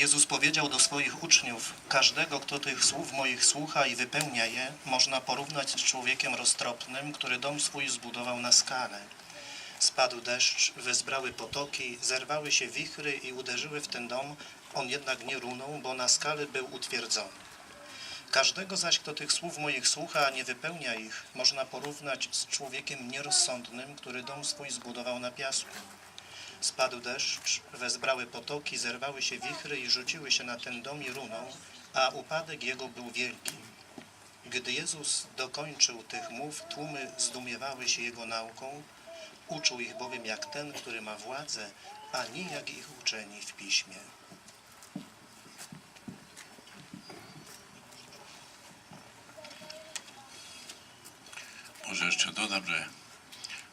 Jezus powiedział do swoich uczniów: Każdego, kto tych słów moich słucha i wypełnia je, można porównać z człowiekiem roztropnym, który dom swój zbudował na skale. Spadł deszcz, wezbrały potoki, zerwały się wichry i uderzyły w ten dom, on jednak nie runął, bo na skale był utwierdzony. Każdego zaś, kto tych słów moich słucha, a nie wypełnia ich, można porównać z człowiekiem nierozsądnym, który dom swój zbudował na piasku. Spadł deszcz, wezbrały potoki, zerwały się wichry i rzuciły się na ten dom i runął, a upadek jego był wielki. Gdy Jezus dokończył tych mów, tłumy zdumiewały się Jego nauką, uczył ich bowiem jak ten, który ma władzę, a nie jak ich uczeni w Piśmie. Może jeszcze dodam, że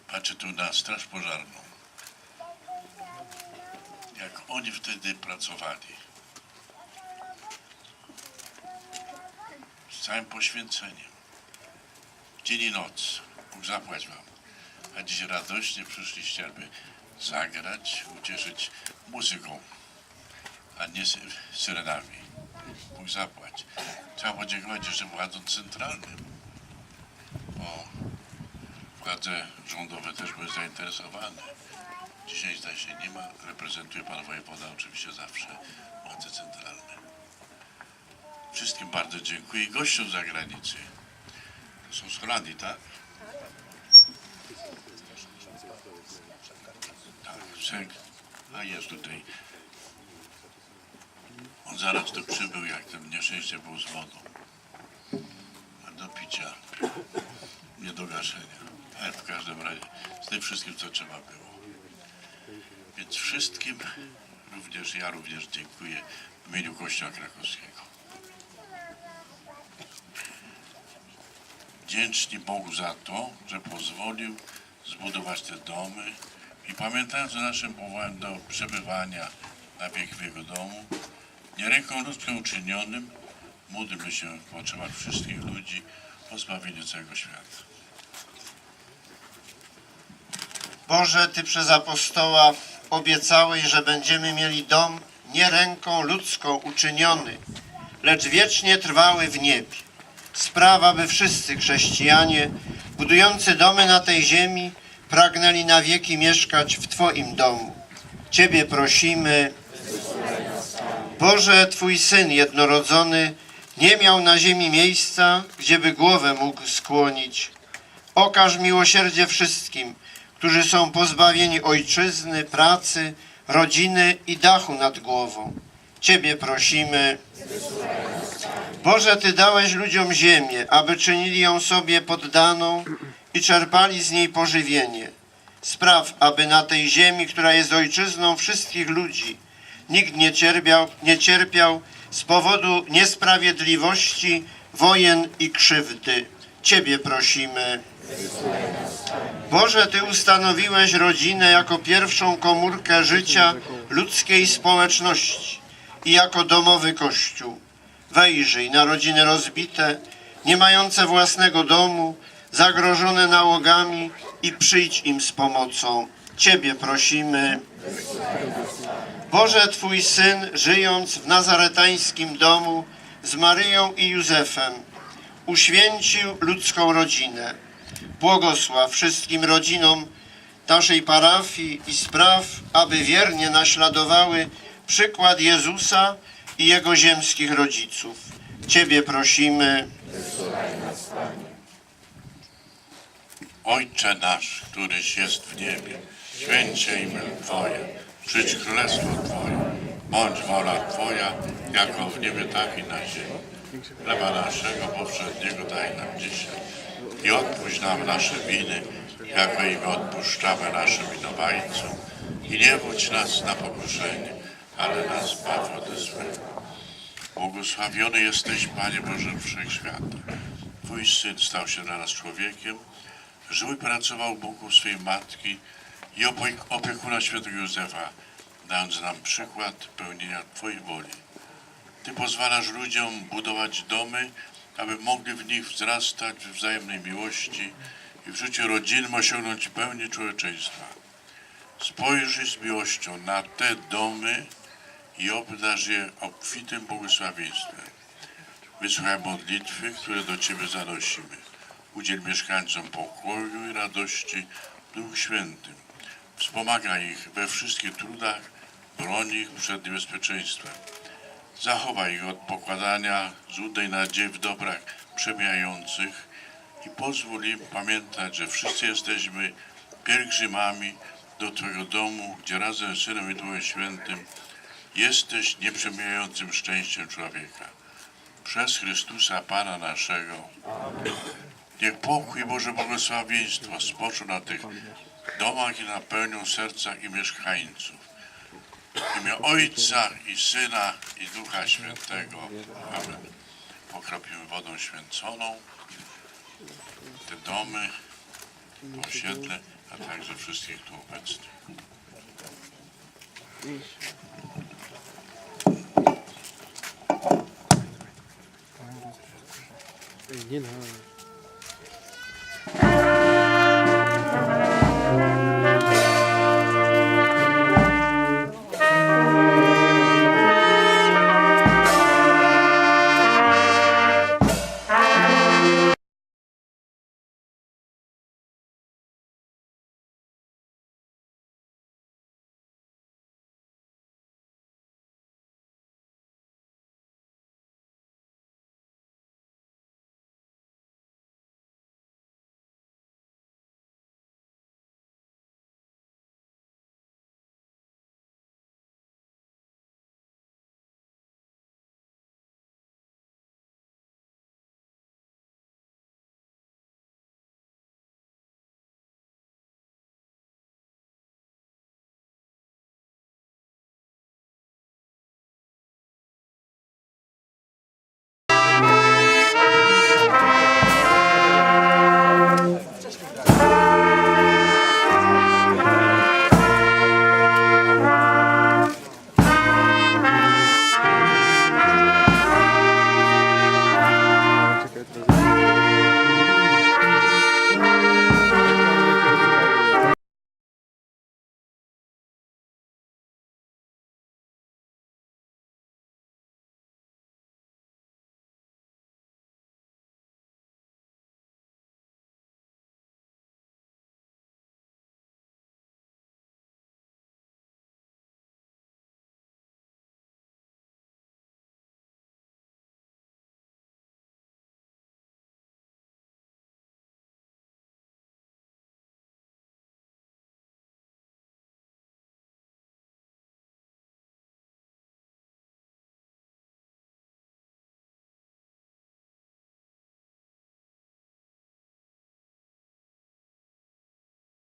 patrzę tu na Straż Pożarną. Oni wtedy pracowali. Z całym poświęceniem. Dzień i noc. Bóg zapłać wam. A dziś radośnie przyszliście, aby zagrać, ucieszyć muzyką, a nie sy- syrenami. Bóg zapłać. Trzeba podziękować jeszcze władzom centralnym. O, władze rządowe też były zainteresowane. Dzisiaj zdaje się nie ma, reprezentuje pan wojewoda oczywiście zawsze władze centralne. Wszystkim bardzo dziękuję i gościom z zagranicy. To są z Holandii, tak? Tak. A jest tutaj. On zaraz tu przybył, jak ten nieszczęście był z wodą. A do picia nie do gaszenia. Ale w każdym razie z tym wszystkim, co trzeba było. Więc wszystkim, również ja również dziękuję w imieniu Kościoła Krakowskiego. Wdzięczni Bogu za to, że pozwolił zbudować te domy i pamiętając o naszym powołaniu do przebywania na wiek w Jego domu, nie ręką ludzką uczynionym, módlmy się w potrzebach wszystkich ludzi o zbawienie całego świata. Boże, Ty przez apostoła obiecałeś, że będziemy mieli dom nie ręką ludzką uczyniony, lecz wiecznie trwały w niebie. Sprawa, by wszyscy chrześcijanie, budujący domy na tej ziemi, pragnęli na wieki mieszkać w Twoim domu. Ciebie prosimy, Boże, Twój Syn jednorodzony nie miał na ziemi miejsca, gdzieby głowę mógł skłonić. Okaż miłosierdzie wszystkim, którzy są pozbawieni ojczyzny, pracy, rodziny i dachu nad głową. Ciebie prosimy. Boże, Ty dałeś ludziom ziemię, aby czynili ją sobie poddaną i czerpali z niej pożywienie. Spraw, aby na tej ziemi, która jest ojczyzną wszystkich ludzi, nikt nie cierpiał, nie cierpiał z powodu niesprawiedliwości, wojen i krzywdy. Ciebie prosimy. Boże, Ty ustanowiłeś rodzinę jako pierwszą komórkę życia ludzkiej społeczności i jako domowy kościół. Wejrzyj na rodziny rozbite, nie mające własnego domu, zagrożone nałogami i przyjdź im z pomocą. Ciebie prosimy. Boże, Twój Syn, żyjąc w nazaretańskim domu z Maryją i Józefem, uświęcił ludzką rodzinę. Błogosław wszystkim rodzinom naszej parafii i spraw, aby wiernie naśladowały przykład Jezusa i Jego ziemskich rodziców. Ciebie prosimy. Ojcze nasz, któryś jest w niebie, święć się imię Twoje, przyjdź królestwo Twoje, bądź wola Twoja, jako w niebie, tak i na ziemi. Chleba naszego powszedniego daj nam dzisiaj i odpuść nam nasze winy, jako i my odpuszczamy naszym winowajcom. I nie wódź nas na pokuszenie, ale nas zbaw ode złego. Błogosławiony jesteś, Panie Boże Wszechświata. Twój Syn stał się dla nas człowiekiem, żył i pracował u boku swej matki i opie- opiekuna świętego Józefa, dając nam przykład pełnienia Twojej woli. Ty pozwalasz ludziom budować domy, aby mogli w nich wzrastać w wzajemnej miłości i w życiu rodzinnym osiągnąć pełnię człowieczeństwa. Spojrzyj z miłością na te domy i obdarz je obfitym błogosławieństwem. Wysłuchaj modlitwy, które do Ciebie zanosimy. Udziel mieszkańcom pokoju i radości w Duchu Świętym. Wspomagaj ich we wszystkich trudach, broń ich przed niebezpieczeństwem. Zachowaj ich od pokładania złudnej nadziei w dobrach przemijających i pozwól im pamiętać, że wszyscy jesteśmy pielgrzymami do Twojego domu, gdzie razem z Synem i Duchem Świętym jesteś nieprzemijającym szczęściem człowieka. Przez Chrystusa Pana naszego. Niech pokój Boże błogosławieństwo spoczą na tych domach i napełnią sercach i mieszkańców. W imię Ojca i Syna i Ducha Świętego. Amen. Pokropimy wodą święconą te domy, osiedle, a także wszystkich tu obecnych. Nie no.